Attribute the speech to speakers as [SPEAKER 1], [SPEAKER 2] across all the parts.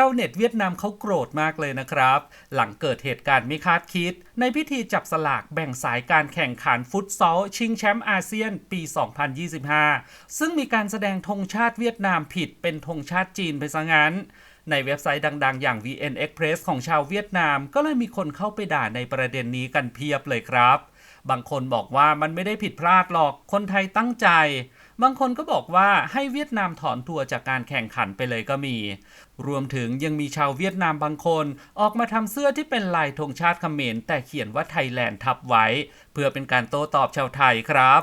[SPEAKER 1] ชาวเน็ตเวียดนามเขาโกรธมากเลยนะครับ หลังเกิดเหตุการณ์ไม่คาดคิด ในพิธีจับสลากแบ่งสายการแข่งขันฟุตซอล ชิงแชมป์อาเซียนปี 2025 ซึ่งมีการแสดงธงชาติเวียดนามผิดเป็นธงชาติจีนไปซะงั้นในเว็บไซต์ดังๆ อย่าง VN Express ของชาวเวียดนาม ก็เลยมีคนเข้าไปด่าในประเด็นนี้กันเพียบเลยครับ บางคนบอกว่ามันไม่ได้ผิดพลาดหรอก คนไทยตั้งใจ บางคนก็บอกว่าให้เวียดนามถอนตัวจากการแข่งขันไปเลยก็มี รวมถึงยังมีชาวเวียดนามบางคนออกมาทำเสื้อที่เป็นลายธงชาติเขมรแต่เขียนว่าไทยแลนด์ทับไว้ เพื่อเป็นการโต้ตอบชาวไทยครับ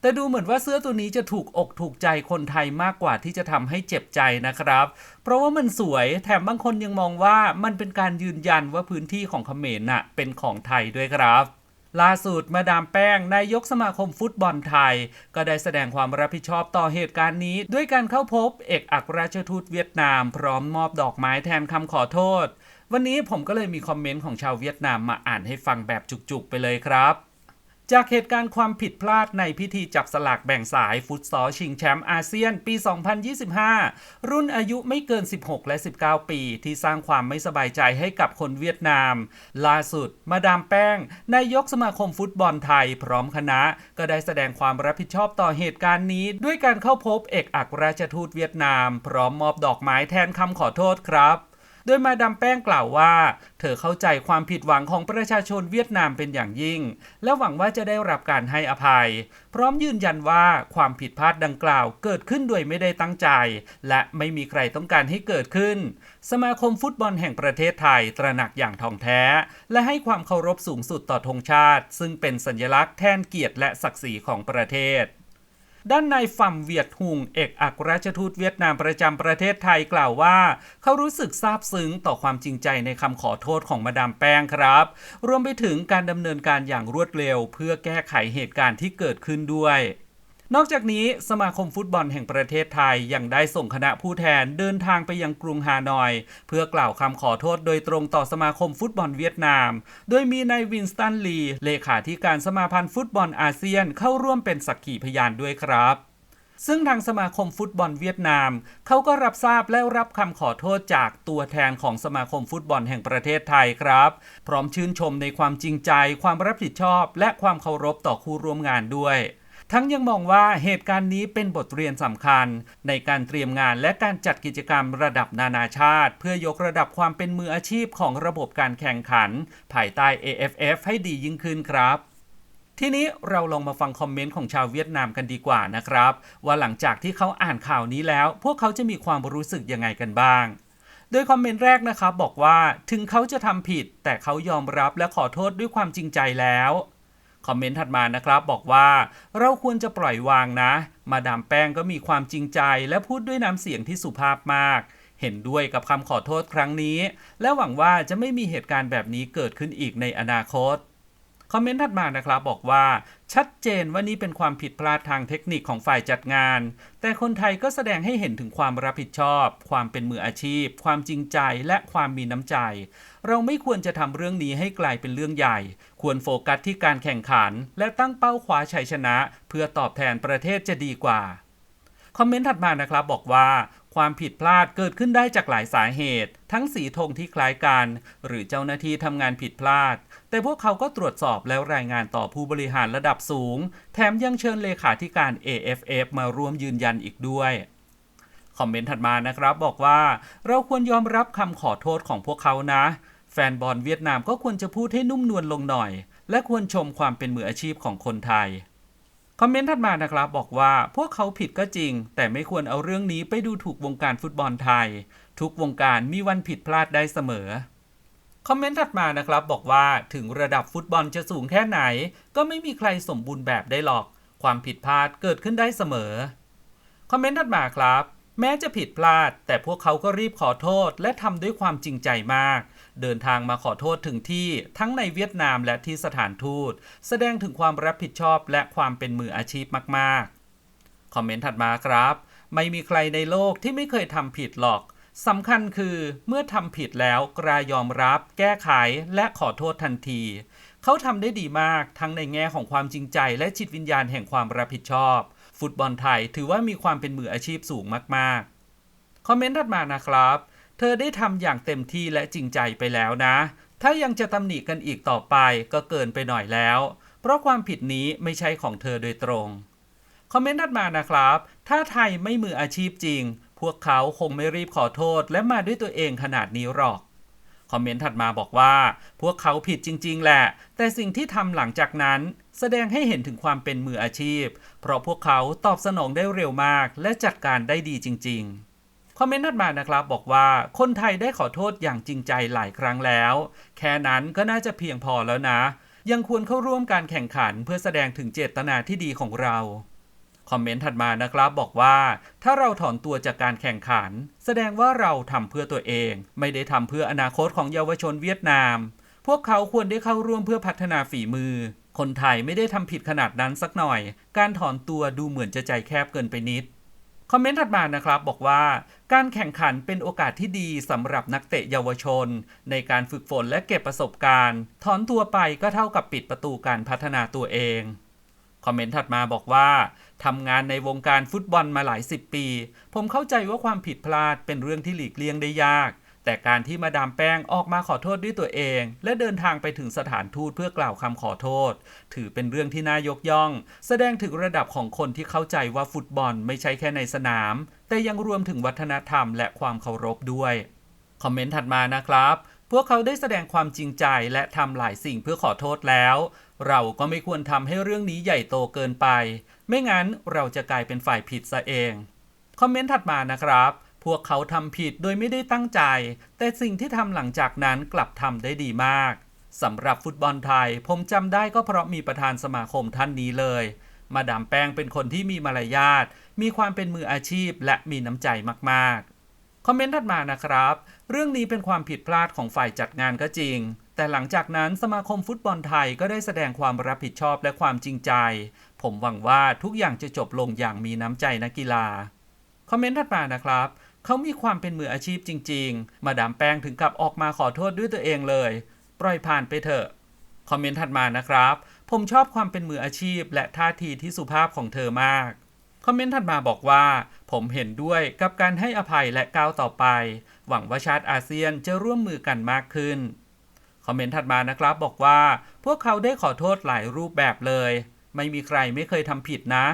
[SPEAKER 1] แต่ดูเหมือนว่าเสื้อตัวนี้จะถูกอกถูกใจคนไทยมากกว่าที่จะทำให้เจ็บใจนะครับ เพราะว่ามันสวยแถมบางคนยังมองว่ามันเป็นการยืนยันว่าพื้นที่ของเขมรน่ะเป็นของไทยด้วยครับ ล่าสุดมาดามแป้งนายกสมาคมฟุตบอลไทย ก็ได้แสดงความรับผิดชอบต่อเหตุการณ์นี้ ด้วยการเข้าพบเอกอัครราชทูตเวียดนาม พร้อมมอบดอกไม้แทนคำขอโทษ วันนี้ผมก็เลยมีคอมเมนต์ของชาวเวียดนามมาอ่านให้ฟังแบบจุกๆไปเลยครับ จากเหตุการณ์ความผิดพลาดในพิธีจับสลากแบ่งสายฟุตซอลชิงแชมป์อาเซียนปี 2025 รุ่นอายุไม่เกิน 16 และ 19 ปี ที่สร้างความไม่สบายใจให้กับคนเวียดนาม ล่าสุด มาดามแป้ง นายกสมาคมฟุตบอลไทยพร้อมคณะ ก็ได้แสดงความรับผิดชอบต่อเหตุการณ์นี้ ด้วยการเข้าพบเอกอัครราชทูตเวียดนาม พร้อมมอบดอกไม้แทนคำขอโทษครับ โดยมาดามแป้งกล่าวว่า เธอเข้าใจความผิดหวังของประชาชนเวียดนามเป็นอย่างยิ่ง และหวังว่าจะได้รับการให้อภัย พร้อมยืนยันว่าความผิดพลาดดังกล่าวเกิดขึ้นโดยไม่ได้ตั้งใจ และไม่มีใครต้องการให้เกิดขึ้น สมาคมฟุตบอลแห่งประเทศไทยตระหนักอย่างท่องแท้ และให้ความเคารพสูงสุดต่อธงชาติ ซึ่งเป็นสัญลักษณ์แทนเกียรติและศักดิ์ศรีของประเทศ ด้านนายฟั่มเวียดหุงเอกอัครราชทูตเวียดนามประจำประเทศไทยกล่าวว่า เขารู้สึกซาบซึ้งต่อความจริงใจในคำขอโทษของมาดามแป้งครับ รวมไปถึงการดำเนินการอย่างรวดเร็ว เพื่อแก้ไขเหตุการณ์ที่เกิดขึ้นด้วย นอกจากนี้สมาคมฟุตบอลแห่งประเทศไทยยังได้ส่งคณะผู้แทนเดินทางไปยังกรุงฮานอย เพื่อกล่าวคำขอโทษโดยตรงต่อสมาคมฟุตบอลเวียดนาม โดยมีนายวินสตันลีเลขาธิการสมาพันธ์ฟุตบอลอาเซียนเข้าร่วมเป็นสักขีพยานด้วยครับซึ่งทางสมาคมฟุตบอลเวียดนาม เขาก็รับทราบและรับคำขอโทษจากตัวแทนของสมาคมฟุตบอลแห่งประเทศไทยครับ พร้อมชื่นชมในความจริงใจ ความรับผิดชอบ และความเคารพต่อคู่ร่วมงานด้วย ทั้งยังมองว่าเหตุการณ์นี้เป็นบทเรียนสำคัญ ในการเตรียมงานและการจัดกิจกรรมระดับนานาชาติ เพื่อยกระดับความเป็นมืออาชีพของระบบการแข่งขัน ภายใต้ AFF ให้ดียิ่งขึ้นครับทีนี้เราลองมาฟังคอมเมนต์ของชาวเวียดนามกันดีกว่านะครับ ว่าหลังจากที่เขาอ่านข่าวนี้แล้ว พวกเขาจะมีความรู้สึกยังไงกันบ้าง โดยคอมเมนต์แรกนะครับบอกว่าถึงเขาจะทำผิด แต่เขายอมรับและขอโทษด้วยความจริงใจแล้ว คอมเมนต์ถัดมานะครับบอกว่าเราควรจะปล่อยวางนะ มาดามแป้งก็มีความจริงใจ และพูดด้วยน้ำเสียงที่สุภาพมาก เห็นด้วยกับคำขอโทษครั้งนี้ และหวังว่าจะไม่มีเหตุการณ์แบบนี้เกิดขึ้นอีกในอนาคต คอมเมนต์ถัดมานะครับบอกว่าชัดเจนว่านี่เป็นความผิดพลาดทางเทคนิคของฝ่ายจัดงาน แต่คนไทยก็แสดงให้เห็นถึงความรับผิดชอบ ความเป็นมืออาชีพ ความจริงใจและความมีน้ำใจ เราไม่ควรจะทำเรื่องนี้ให้กลายเป็นเรื่องใหญ่ ควรโฟกัสที่การแข่งขัน และตั้งเป้าคว้าชัยชนะ เพื่อตอบแทนประเทศจะดีกว่าคอมเมนต์ถัดมานะครับบอกว่าความผิดพลาดเกิดขึ้นได้จากหลายสาเหตุ ทั้งสีธงที่คล้ายกัน หรือเจ้าหน้าที่ทำงานผิดพลาด แต่พวกเขาก็ตรวจสอบแล้วรายงานต่อผู้บริหารระดับสูง แถมยังเชิญเลขาธิการ AFF มาร่วมยืนยันอีกด้วยคอมเมนต์ถัดมานะครับบอกว่า เราควรยอมรับคำขอโทษของพวกเขานะ แฟนบอลเวียดนามก็ควรจะพูดให้นุ่มนวลลงหน่อย และควรชมความเป็นมืออาชีพของคนไทยคอมเมนต์ถัดมานะครับบอกว่าพวกเขาผิดก็จริง แต่ไม่ควรเอาเรื่องนี้ไปดูถูกวงการฟุตบอลไทย ทุกวงการมีวันผิดพลาดได้เสมอ คอมเมนต์ถัดมานะครับบอกว่าถึงระดับฟุตบอลจะสูงแค่ไหน ก็ไม่มีใครสมบูรณ์แบบได้หรอก ความผิดพลาดเกิดขึ้นได้เสมอ คอมเมนต์ถัดมาครับ แม้จะผิดพลาด แต่พวกเขาก็รีบขอโทษ และทำด้วยความจริงใจมาก เดินทางมาขอโทษถึงที่ทั้งในเวียดนามและที่สถานทูต แสดงถึงความรับผิดชอบและความเป็นมืออาชีพมากๆ คอมเมนต์ถัดมาครับ ไม่มีใครในโลกที่ไม่เคยทำผิดหรอก สำคัญคือเมื่อทำผิดแล้วกล้ายอมรับ แก้ไขและขอโทษทันที เขาทำได้ดีมากทั้งในแง่ของความจริงใจ และจิตวิญญาณแห่งความรับผิดชอบ ฟุตบอลไทยถือว่ามีความเป็นมืออาชีพสูงมากๆ คอมเมนต์ถัดมานะครับ เธอได้ทำอย่างเต็มที่และจริงใจไปแล้วนะ ถ้ายังจะตำหนิกันอีกต่อไปก็เกินไปหน่อยแล้ว เพราะความผิดนี้ไม่ใช่ของเธอโดยตรง คอมเมนต์ถัดมานะครับ ถ้าไทยไม่มืออาชีพจริง พวกเขาคงไม่รีบขอโทษและมาด้วยตัวเองขนาดนี้หรอก คอมเมนต์ถัดมาบอกว่า พวกเขาผิดจริง ๆ แหละ แต่สิ่งที่ทำหลังจากนั้น แสดงให้เห็นถึงความเป็นมืออาชีพ เพราะพวกเขาตอบสนองได้เร็วมาก และจัดการได้ดีจริง ๆคอมเมนต์ถัดมานะครับ บอกว่าคนไทยได้ขอโทษอย่างจริงใจหลายครั้งแล้ว แค่นั้นก็น่าจะเพียงพอแล้วนะ ยังควรเข้าร่วมการแข่งขันเพื่อแสดงถึงเจตนาที่ดีของเรา คอมเมนต์ถัดมานะครับบอกว่าถ้าเราถอนตัวจากการแข่งขัน แสดงว่าเราทำเพื่อตัวเอง ไม่ได้ทำเพื่ออนาคตของเยาวชนเวียดนาม พวกเขาควรได้เข้าร่วมเพื่อพัฒนาฝีมือ คนไทยไม่ได้ทำผิดขนาดนั้นสักหน่อย การถอนตัวดูเหมือนจะใจแคบเกินไปนิดคอมเมนต์ถัดมานะครับบอกว่า การแข่งขันเป็นโอกาสที่ดีสำหรับนักเตะเยาวชน ในการฝึกฝนและเก็บประสบการณ์ ถอนตัวไปก็เท่ากับปิดประตูการพัฒนาตัวเอง คอมเมนต์ถัดมาบอกว่าทำงานในวงการฟุตบอลมาหลายสิบปี ผมเข้าใจว่าความผิดพลาดเป็นเรื่องที่หลีกเลี่ยงได้ยาก แต่การที่มาดามแป้งออกมาขอโทษด้วยตัวเอง และเดินทางไปถึงสถานทูตเพื่อกล่าวคำขอโทษ ถือเป็นเรื่องที่น่ายกย่อง แสดงถึงระดับของคนที่เข้าใจว่าฟุตบอลไม่ใช่แค่ในสนาม แต่ยังรวมถึงวัฒนธรรมและความเคารพด้วย คอมเมนต์ถัดมานะครับ พวกเขาได้แสดงความจริงใจและทำหลายสิ่งเพื่อขอโทษแล้ว เราก็ไม่ควรทำให้เรื่องนี้ใหญ่โตเกินไป ไม่งั้นเราจะกลายเป็นฝ่ายผิดซะเอง คอมเมนต์ถัดมานะครับ พวกเขาทำผิดโดยไม่ได้ตั้งใจ แต่สิ่งที่ทำหลังจากนั้นกลับทำได้ดีมากสำหรับฟุตบอลไทย ผมจำได้ก็เพราะมีประธานสมาคมท่านนี้เลย มาดามแป้งเป็นคนที่มีมารยาท มีความเป็นมืออาชีพและมีน้ำใจมากๆ คอมเมนต์ถัดมานะครับ เรื่องนี้เป็นความผิดพลาดของฝ่ายจัดงานก็จริง แต่หลังจากนั้นสมาคมฟุตบอลไทยก็ได้แสดงความรับผิดชอบและความจริงใจ ผมหวังว่าทุกอย่างจะจบลงอย่างมีน้ำใจนักกีฬา คอมเมนต์ถัดมานะครับเขามีความเป็นมืออาชีพจริง ๆ มาดามแป้งถึงกับออกมาขอโทษด้วยตัวเองเลย ปล่อยผ่านไปเถอะ คอมเมนต์ถัดมานะครับ ผมชอบความเป็นมืออาชีพ และท่าทีที่สุภาพของเธอมาก คอมเมนต์ถัดมาบอกว่า ผมเห็นด้วยกับการให้อภัยและก้าวต่อไป หวังว่าชาติอาเซียนจะร่วมมือกันมากขึ้น คอมเมนต์ถัดมานะครับบอกว่า พวกเขาได้ขอโทษหลายรูปแบบเลย ไม่มีใครไม่เคยทำผิดนะ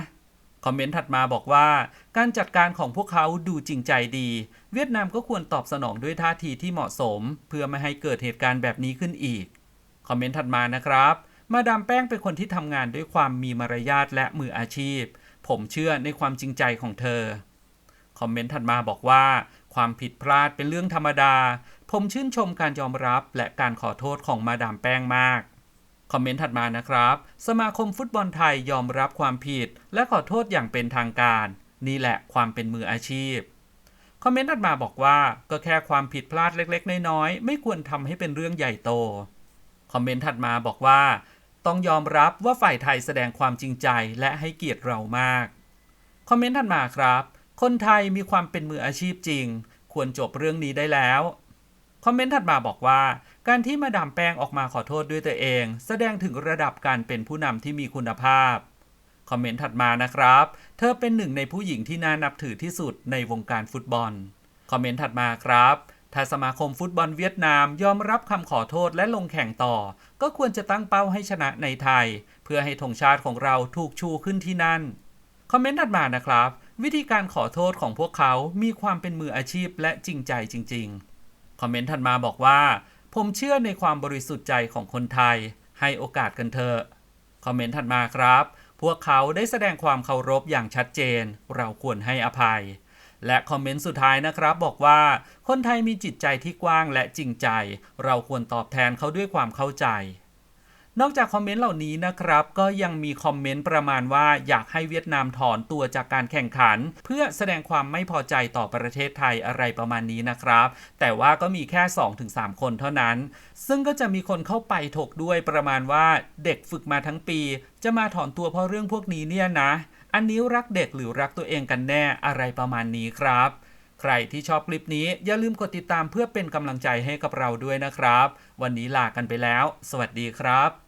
[SPEAKER 1] คอมเมนต์ถัดมาบอกว่า การจัดการของพวกเขาดูจริงใจดี เวียดนามก็ควรตอบสนองด้วยท่าทีที่เหมาะสม เพื่อไม่ให้เกิดเหตุการณ์แบบนี้ขึ้นอีก คอมเมนต์ถัดมานะครับ มาดามแป้งเป็นคนที่ทำงานด้วยความมีมารยาทและมืออาชีพ ผมเชื่อในความจริงใจของเธอคอมเมนต์ถัดมาบอกว่า ความผิดพลาดเป็นเรื่องธรรมดา ผมชื่นชมการยอมรับและการขอโทษของมาดามแป้งมาก คอมเมนต์ถัดมานะครับ สมาคมฟุตบอลไทยยอมรับความผิด และขอโทษอย่างเป็นทางการ นี่แหละความเป็นมืออาชีพ คอมเมนต์ถัดมาบอกว่าก็แค่ความผิดพลาดเล็กๆ น้อยๆ ไม่ควรทำให้เป็นเรื่องใหญ่โต คอมเมนต์ถัดมาบอกว่า ต้องยอมรับว่าฝ่ายไทยแสดงความจริงใจและให้เกียรติเรามากคอมเมนต์ถัดมาครับ คนไทยมีความเป็นมืออาชีพจริง ควรจบเรื่องนี้ได้แล้ว คอมเมนต์ถัดมาบอกว่า การที่มาดามแป้งออกมาขอโทษด้วยตัวเอง แสดงถึงระดับการเป็นผู้นำที่มีคุณภาพ คอมเมนต์ถัดมานะครับ เธอเป็นหนึ่งในผู้หญิงที่น่านับถือที่สุดในวงการฟุตบอล คอมเมนต์ถัดมาครับถ้าสมาคมฟุตบอลเวียดนามยอมรับคำขอโทษและลงแข่งต่อ ก็ควรจะตั้งเป้าให้ชนะในไทย เพื่อให้ธงชาติของเราถูกชูขึ้นที่นั่น คอมเมนต์ถัดมานะครับ วิธีการขอโทษของพวกเขามีความเป็นมืออาชีพและจริงใจจริง ๆ คอมเมนต์ถัดมาบอกว่า ผมเชื่อในความบริสุทธิ์ใจของคนไทย ให้โอกาสกันเถอะ คอมเมนต์ถัดมาครับ พวกเขาได้แสดงความเคารพอย่างชัดเจน เราควรให้อภัย และคอมเมนต์สุดท้ายนะครับบอกว่า คนไทยมีจิตใจที่กว้างและจริงใจ เราควรตอบแทนเขาด้วยความเข้าใจ นอกจากคอมเมนต์เหล่านี้นะครับ ก็ยังมีคอมเมนต์ประมาณว่าอยากให้เวียดนามถอนตัวจากการแข่งขัน เพื่อแสดงความไม่พอใจต่อประเทศไทยอะไรประมาณนี้นะครับ แต่ว่าก็มีแค่ 2-3 คนเท่านั้น ซึ่งก็จะมีคนเข้าไปถกด้วยประมาณว่าเด็กฝึกมาทั้งปี จะมาถอนตัวเพราะเรื่องพวกนี้เนี่ยนะ อันนี้รักเด็กหรือรักตัวเองกันแน่อะไรประมาณนี้ครับ ใครที่ชอบคลิปนี้อย่าลืมกดติดตามเพื่อเป็นกำลังใจให้กับเราด้วยนะครับ วันนี้ลากันไปแล้ว สวัสดีครับ